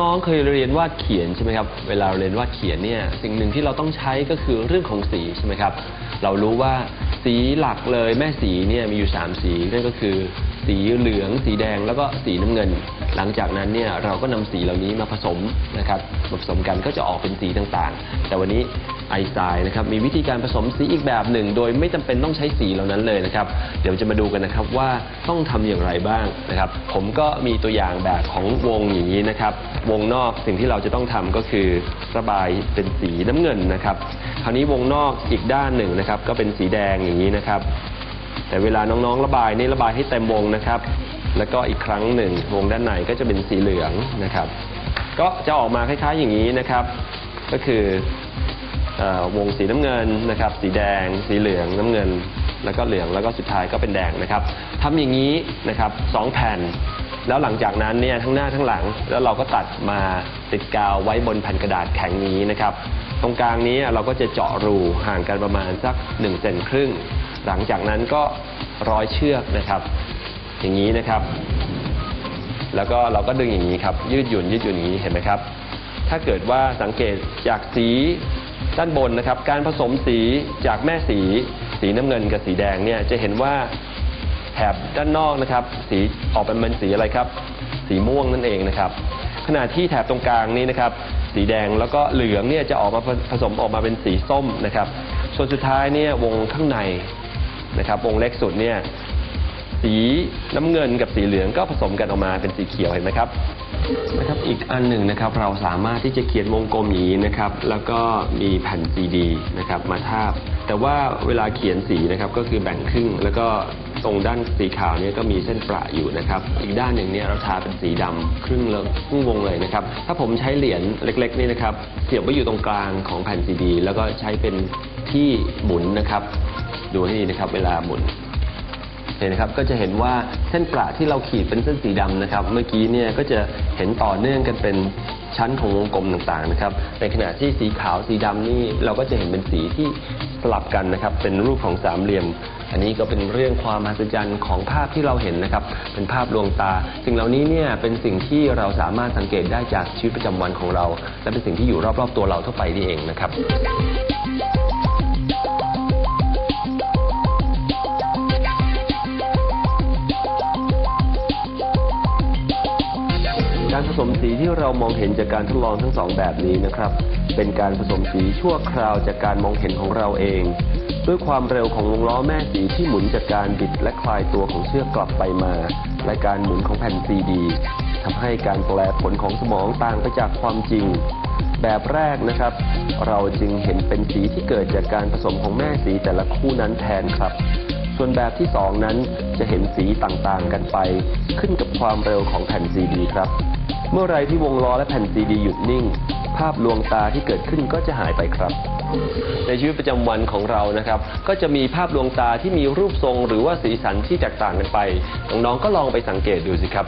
น้องๆ เคยเรียนวาดเขียนใช่ไหมครับ เวลาเรียนวาดเขียนเนี่ยสิ่งหนึ่งที่เราต้องใช้ก็คือเรื่องของสีใช่ไหมครับ เรารู้ว่าสีหลักเลยแม่สีเนี่ยมีอยู่ 3 สีนั่นก็คือ สีเหลือง สีแดงแล้วก็สีน้ำเงิน หลังจากนั้นเนี่ยเราก็นำสีเหล่านี้มาผสมนะครับผสมกันก็จะออกเป็นสีต่างๆ แต่วันนี้ ไอสไตน์นะครับมีวิธีการผสมสีอีกแบบหนึ่ง โดยไม่จำเป็นต้องใช้สีเหล่านั้นเลยนะครับ เดี๋ยวจะมาดูกันนะครับว่าต้องทำอย่างไรบ้างนะครับ ผมก็มีตัวอย่างแบบของวงอย่างนี้นะครับ วงนอกสิ่งที่เราจะต้องทำก็คือระบายเป็นสีน้ำเงินนะครับ คราวนี้วงนอกอีกด้านหนึ่งนะครับ ก็เป็นสีแดงอย่างนี้นะครับ แต่เวลาน้องๆ ระบายนี่ระบายให้เต็มวงนะครับ แล้วก็อีกครั้งหนึ่งวงด้านในก็จะเป็นสีเหลืองนะครับ ก็จะออกมาคล้ายๆอย่างนี้นะครับ ก็คือ วงสีน้ำเงินนะครับสีแดง สีเหลืองน้ำเงิน แล้วก็เหลืองแล้วก็สุดท้ายก็เป็นแดงนะครับทำอย่างนี้นะครับสองแผ่น แล้วหลังจากนั้นเนี่ยทั้งหน้าทั้งหลัง แล้วเราก็ตัดมาติดกาวไว้บนแผ่นกระดาษแข็งนี้นะครับตรงกลางนี้เราก็จะเจาะรูห่างกันประมาณสัก1เซนครึ่ง หลังจากนั้นก็ร้อยเชือกนะครับ อย่างนี้นะครับ แล้วก็เราก็ดึงอย่างนี้ครับยืดหยุ่นยืดหยุ่นอย่างนี้เห็นไหมครับ ถ้าเกิดว่าสังเกตจากสี ด้านบนนะครับ การผสมสีจากแม่สี สีน้ำเงินกับสีแดงเนี่ยจะเห็นว่าแถบด้านนอกนะครับ สีออกเป็นมันสีอะไรครับ สีม่วงนั่นเองนะครับ ขณะที่แถบตรงกลางนี้นะครับ สีแดงแล้วก็เหลืองเนี่ยจะออกมาผสมออกมาเป็นสีส้มนะครับ ส่วนสุดท้ายเนี่ยวงข้างในนะครับ วงเล็กสุดเนี่ยสีน้ำเงินกับสีเหลืองก็ผสมกันออกมาเป็นสีเขียวเห็นไหมครับ นะครับอีกอันหนึ่งนะครับเราสามารถที่จะเขียนวงกลมอย่างนี้นะครับ แล้วก็มีแผ่นซีดีนะครับมาทาบ แต่ว่าเวลาเขียนสีนะครับก็คือแบ่งครึ่ง แล้วก็ตรงด้านสีขาวเนี่ยก็มีเส้นประอยู่นะครับอีกด้านหนึ่งเนี่ยเราทาเป็นสีดำครึ่งเลยครึ่งวงเลยนะครับถ้าผมใช้เหรียญเล็กๆนี่นะครับเสียบไว้อยู่ตรงกลางของแผ่นซีดี แล้วก็ใช้เป็นที่หมุนนะครับ ดูให้ดีนะครับเวลาหมุน เห็นนะครับก็จะเห็นว่าเส้นประที่เราขีดเป็นเส้นสีดำนะครับ เมื่อกี้เนี่ยก็จะเห็นต่อเนื่องกันเป็นชั้นของวงกลมต่างๆนะครับ ในขณะที่สีขาวสีดำนี่เราก็จะเห็นเป็นสีที่สลับกันนะครับ เป็นรูปของสามเหลี่ยม อันนี้ก็เป็นเรื่องความมหัศจรรย์ของภาพที่เราเห็นนะครับ เป็นภาพลวงตา สิ่งเหล่านี้เนี่ยเป็นสิ่งที่เราสามารถสังเกตได้จากชีวิตประจำวันของเรา และเป็นสิ่งที่อยู่รอบๆตัวเราทั่วไปนี่เองนะครับ การผสมสีที่เรามองเห็นจากการทดลองทั้งสองแบบนี้นะครับ เป็นการผสมสีชั่วคราวจากการมองเห็นของเราเอง ด้วยความเร็วของวงล้อแม่สีที่หมุนจากการบิดและคลายตัวของเชือกกลับไปมา และการหมุนของแผ่นซีดีทำให้การแปลผลของสมองต่างไปจากความจริง แบบแรกนะครับ เราจึงเห็นเป็นสีที่เกิดจากการผสมของแม่สีแต่ละคู่นั้นแทนครับ ส่วนแบบที่สองนั้นจะเห็นสีต่างๆกันไป ขึ้นกับความเร็วของแผ่นซีดีครับ เมื่อไรที่วงล้อและแผ่นซีดีหยุดนิ่ง ภาพลวงตาที่เกิดขึ้นก็จะหายไปครับ ในชีวิตประจำวันของเรานะครับ ก็จะมีภาพลวงตาที่มีรูปทรง หรือว่าสีสันที่แตกต่างกันไปน้องๆก็ลองไปสังเกตดูสิครับ